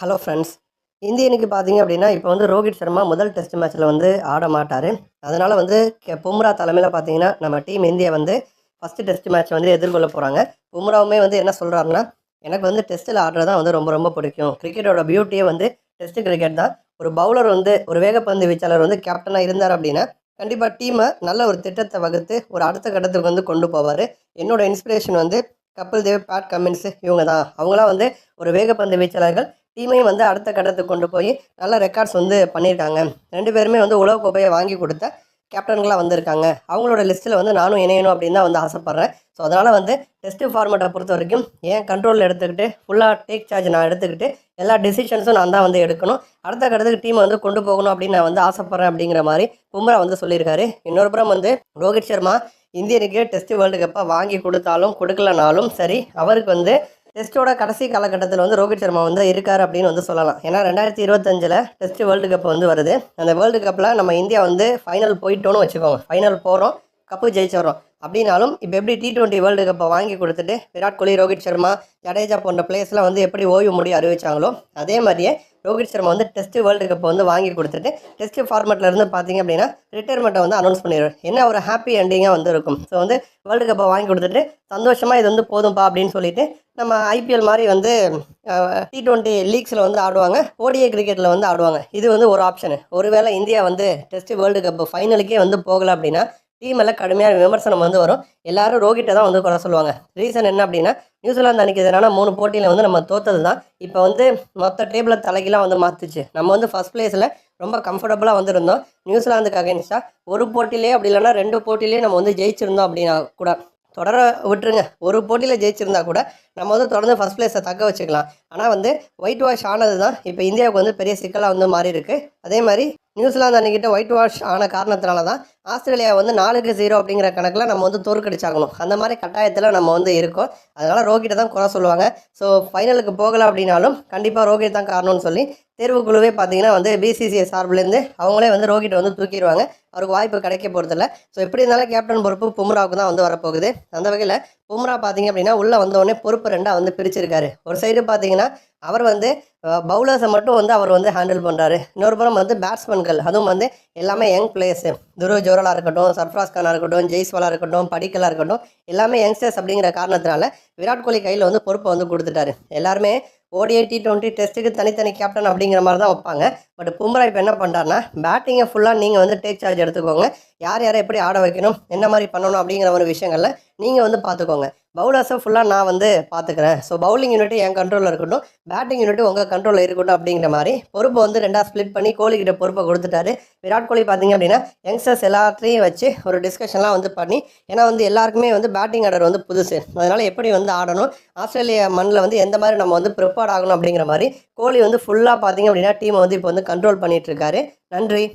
Hello friends இந்தியனுக்கு பார்த்தீங்க அப்படின்னா இப்போ வந்து ரோஹித் சர்மா முதல் டெஸ்ட் மேட்ச்சில் வந்து ஆட மாட்டார். அதனால் வந்து கே- பும்ரா தலைமையில் பார்த்தீங்கன்னா நம்ம டீம் இந்தியா வந்து ஃபஸ்ட்டு டெஸ்ட் மேட்ச் வந்து எதிர்கொள்ள போகிறாங்க பும்ராவுமே வந்து என்ன சொல்கிறாருன்னா எனக்கு வந்து டெஸ்ட்டில் ஆடுறது தான் வந்து ரொம்ப ரொம்ப பிடிக்கும். கிரிக்கெட்டோட பியூட்டியே வந்து டெஸ்ட் கிரிக்கெட் தான். ஒரு பவுலர் வந்து ஒரு வேகப்பந்து வீச்சாளர் வந்து கேப்டனாக இருந்தார் அப்படின்னா கண்டிப்பாக டீமை நல்ல ஒரு திட்டத்தை வகுத்து ஒரு அடுத்த கட்டத்துக்கு வந்து கொண்டு போவார். என்னோட இன்ஸ்பிரேஷன் வந்து கபில் தேவ் பேட் கமின்ஸ் இவங்க தான் அவங்களாம் வந்து ஒரு வேகப்பந்து வீச்சாளர்கள் டீமையும் வந்து அடுத்த கட்டத்துக்கு கொண்டு போய் நல்ல ரெக்கார்ட்ஸ் வந்து பண்ணியிருக்காங்க. ரெண்டு பேருமே வந்து உலக கோப்பையை வாங்கி கொடுத்த கேப்டன்களாக வந்திருக்காங்க. அவங்களோட லிஸ்ட்டில் வந்து நானும் இணையணும் அப்படின்னு தான் வந்து ஆசைப்பட்றேன். ஸோ அதனால் வந்து டெஸ்ட்டு ஃபார்மேட்டை பொறுத்த வரைக்கும் ஏன் கண்ட்ரோலில் எடுத்துக்கிட்டு ஃபுல்லாக டேக் சார்ஜ் நான் எடுத்துக்கிட்டு எல்லா டெசிஷன்ஸும் நான் தான் வந்து எடுக்கணும். அடுத்த கட்டத்துக்கு டீமை வந்து கொண்டு போகணும் அப்படின்னு நான் வந்து ஆசைப்பட்றேன் அப்படிங்கிற மாதிரி பும்ரா வந்து சொல்லியிருக்காரு. இன்னொரு புறம் வந்து ரோஹித் சர்மா இந்தியனுக்கு டெஸ்ட் வேர்ல்டு கப்பை வாங்கி கொடுத்தாலும் கொடுக்கலனாலும் சரி அவருக்கு வந்து டெஸ்ட்டோட கடைசி காலகட்டத்தில் வந்து ரோஹித் சர்மா வந்து இருக்கார் அப்படின்னு வந்து சொல்லலாம். ஏன்னா ரெண்டாயிரத்தி இருபத்தஞ்சில் டெஸ்ட் வேர்ல்டு கப் வந்து வருது. அந்த வேர்ல்டு கப்பில் நம்ம இந்தியா வந்து ஃபைனல் போயிட்டோன்னு வச்சுக்கோங்க. ஃபைனல் போகிறோம் கப்பு ஜெயிச்சிடுறோம். அப்படின்னாலும் இப்போ எப்படி டி டுவெண்ட்டி வேர்ல்டு கப்பை வாங்கி கொடுத்துட்டு விராட் கோலி ரோஹித் சர்மா ஜடேஜா போன்ற பிளேயர்ஸ்லாம் வந்து எப்படி ஓய்வு முடிய அறிவிச்சாங்களோ அதே மாதிரியே ரோஹித் சர்மா வந்து டெஸ்ட் வேர்ல்டு கப்பை வந்து வாங்கி கொடுத்துட்டு டெஸ்ட் ஃபார்மேட்டில் இருந்து பார்த்தீங்க அப்படின்னா ரிட்டையர்மெண்ட்டை வந்து அனௌன்ஸ் பண்ணிடுவார். என்ன ஒரு ஹாப்பி எண்டிங்காக வந்து இருக்கும் ஸோ வந்து வேர்ல்டு கப்பை வாங்கி கொடுத்துட்டு சந்தோஷமாக இது வந்து போதும்பா அப்படின்னு சொல்லிட்டு நம்ம ஐபிஎல் மாதிரி வந்து டி டுவெண்ட்டி லீக்ஸில் வந்து ஆடுவாங்க. ஓடிஏ கிரிக்கெட்டில் வந்து ஆடுவாங்க. இது வந்து ஒரு ஆப்ஷனு ஒருவேளை இந்தியா வந்து டெஸ்ட் வேர்ல்டு கப் ஃபைனலுக்கே வந்து போகலை அப்படின்னா டீம் எல்லாம் கடுமையான விமர்சனம் வந்து வரும். எல்லாரும் ரோஹிட்டை தான் வந்து குறை சொல்லுவாங்க. ரீசன் என்ன அப்படின்னா நியூசிலாந்து அன்றைக்கி எதிரான மூணு போட்டியில் வந்து நம்ம தோத்தது தான் இப்போ வந்து மொத்த டேபிளை தலைகீழாக வந்து மாற்றுச்சு நம்ம வந்து ஃபஸ்ட் பிளேஸில் ரொம்ப கம்ஃபர்டபுளாக வந்திருந்தோம். நியூசிலாந்துக்கு அகேன்ஸ்டாக ஒரு போட்டியிலே அப்படி இல்லைன்னா ரெண்டு போட்டியிலே நம்ம வந்து ஜெயிச்சிருந்தோம் அப்படின்னா கூட. தொடர விட்டுருங்க. ஒரு போட்டியில் ஜெயிச்சிருந்தா கூட நம்ம வந்து தொடர்ந்து ஃபஸ்ட் பிளேஸை தக்க வச்சுக்கலாம். ஆனால் வந்து ஒயிட் வாஷ் ஆனது தான் இப்போ இந்தியாவுக்கு வந்து பெரிய சிக்கலாக வந்து மாறி இருக்குது அதே மாதிரி நியூசிலாந்து அன்றைக்கிட்ட ஒயிட் வாஷ் ஆன காரணத்தினால தான் ஆஸ்திரேலியா வந்து நாலுக்கு ஜீரோ அப்படிங்கிற கணக்கில் நம்ம வந்து தோற்கடிச்சாகணும். அந்த மாதிரி கட்டாயத்தில் நம்ம வந்து இருக்கோம். அதனால் ரோஹிட்டை தான் குறை சொல்லுவாங்க. ஸோ ஃபைனலுக்கு போகலை அப்படின்னாலும் கண்டிப்பாக ரோஹித் தான் காரணம்னு சொல்லி தேர்வுக்குழுவே பார்த்தீங்கன்னா வந்து பிசிசிஐ சார்பிலேருந்து அவங்களே வந்து ரோஹிட்டை வந்து தூக்கிடுவாங்க. அவருக்கு வாய்ப்பு கிடைக்க போகிறதில்ல ஸோ எப்படி இருந்தாலும் கேப்டன் பொறுப்பு பும்ராவுக்கு தான் வந்து வரப்போகுது. அந்த வகையில் பும்ரா பார்த்தீங்க அப்படின்னா உள்ளே வந்தவொடனே பொறுப்பு ரெண்டாக வந்து பிரிச்சிருக்காரு. ஒரு சைடு பார்த்தீங்கன்னா அவர் வந்து பவுலர்ஸை மட்டும் வந்து அவர் வந்து ஹேண்டில் பண்ணுறாரு இன்னொரு புறம் வந்து பேட்ஸ்மேன்கள் அதுவும் வந்து எல்லாமே யங் பிளேயர்ஸு துருவ் ஜோரலாக இருக்கட்டும் சர்ஃப்ராஸ் கானாக இருக்கட்டும் ஜெய்ஸ்வாலாக இருக்கட்டும் படிக்கலாக இருக்கட்டும் எல்லாமே யங்ஸ்டர்ஸ் அப்படிங்கிற காரணத்தினால விராட் கோலி கையில் வந்து பொறுப்பை வந்து கொடுத்துட்டாரு. எல்லாருமே ஓடிஐ டி டுவெண்ட்டி டெஸ்ட்டுக்கு தனித்தனி கேப்டன் அப்படிங்கிற மாதிரி தான் வைப்பாங்க. பட் பும்ரா இப்போ என்ன பண்ணுறாருன்னா பேட்டிங்கை ஃபுல்லாக நீங்கள் வந்து டேக் சார்ஜ் எடுத்துக்கோங்க. யார் யாரை எப்படி ஆட வைக்கணும் என்ன மாதிரி பண்ணணும் அப்படிங்கிற ஒரு விஷயங்களில் நீங்கள் வந்து பார்த்துக்கோங்க பவுலர்ஸை ஃபுல்லாக நான் வந்து பார்த்துக்கிறேன் ஸோ பவுலிங் யூனிட் என் கண்ட்ரோலில் இருக்கட்டும் பேட்டிங் யூனிட் உங்கள் கண்ட்ரோலில் இருக்கட்டும் அப்படிங்கிற மாதிரி பொறுப்பை வந்து ரெண்டாக ஸ்ப்ளிட் பண்ணி கோலிக்கிட்ட பொறுப்பை கொடுத்துட்டாரு. விராட் கோலி பார்த்தீங்க அப்படின்னா யங்ஸ்டர்ஸ் எல்லாத்தையும் வச்சு ஒரு டிஸ்கஷன்லாம் வந்து பண்ணி ஏன்னா வந்து எல்லாருக்குமே வந்து பேட்டிங் ஆர்டர் வந்து புதுசு. அதனால் எப்படி வந்து ஆடணும் ஆஸ்திரேலியா மண்ணில் வந்து எந்த மாதிரி நம்ம வந்து ப்ரிப்பேர்ட் ஆகணும் அப்படிங்கிற மாதிரி கோலி வந்து ஃபுல்லாக பார்த்தீங்க அப்படின்னா டீமை வந்து இப்போ வந்து கண்ட்ரோல் பண்ணிகிட்ருக்காரு நன்றி.